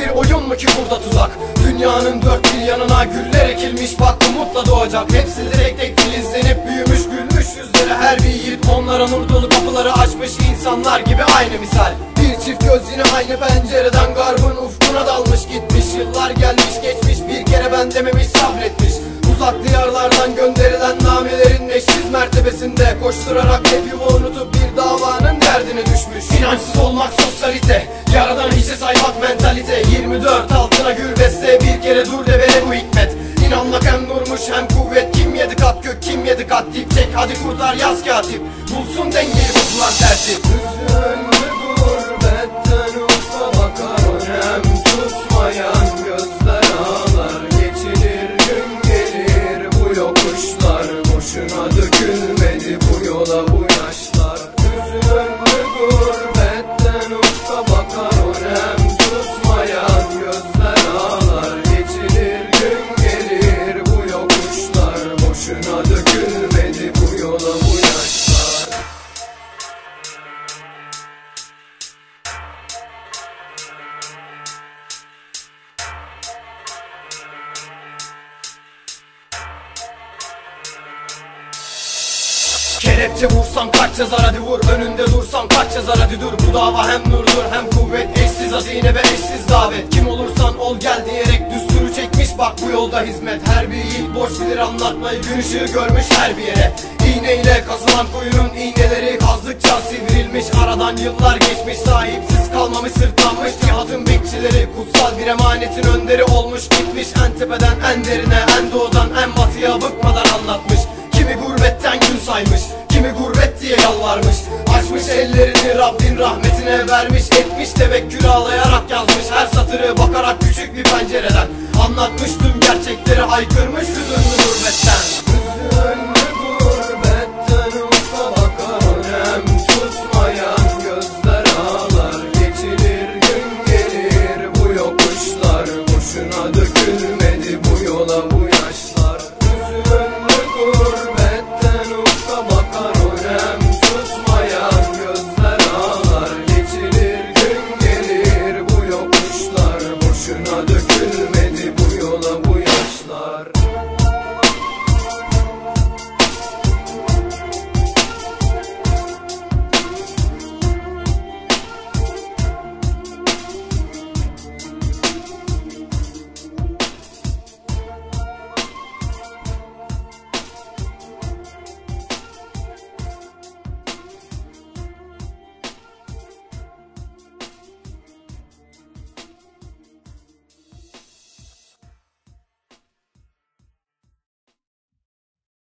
bir oyun mu ki burada tuzak? Dünyanın dört bir yanına güller ekilmiş bak umutla doğacak. Hepsi direkt tek filizlenip büyümüş gülmüş yüzleri her bir yiğit Onlara nur dolu kapıları açmış insanlar gibi aynı misal. Bir çift göz yine aynı pencereden garbın ufkuna dalmış gitmiş. Yıllar gelmiş geçmiş bir kere ben dememiş sabretmiş. Uzak diyarlardan gönderilen namelerin eşsiz mertebesinde Koşturarak hep yuva unutup bir davanın derdine düşmüş. İnançsız olmak sosyalite. Yaradan hiçe saymak mentalite. 24 altına gül beste. Bir kere dur de vere bu hikmet. İnanmak hem durmuş hem kuvvet. Kim yedi kat gök kim yedi kat dip? Çek hadi kurtar yaz katip. Bulsun dengeyi bozulan tertip. Hüzünlü Boşuna dökülmedi bu yola bu yaşlar Kelepçe vursan kaç yazar hadi vur. Önünde dursan kaç yazar hadi dur. Bu dava hem nurdur hem kuvvet. Eşsiz hazine ve eşsiz davet. Kim olursan ol gel diyerek çekmiş Bak bu yolda hizmet. Her bir yiğit boş bilir anlatmayı. Gün ışığı görmüş her bir yere. İğneyle kazılan kuyunun iğneleri Kazdıkça sivrilmiş. Aradan yıllar geçmiş. Sahipsiz kalmamış sırtlanmış. Cihatın bekçileri Kutsal bir emanetin önderi olmuş. Gitmiş en tepeden en derine En doğudan en batıya bıkmadan anlatmış. Kimi gurbetten gün saymış Kimi gurbet diye yalvarmış. Açmış ellerini Rabbin rahmetine vermiş Etmiş tevekkül ağlayarak yazmış. Her satırı bakarak küçük bir pencereden Anlatmış tüm gerçekleri haykırmış Hüzünlü gurbetten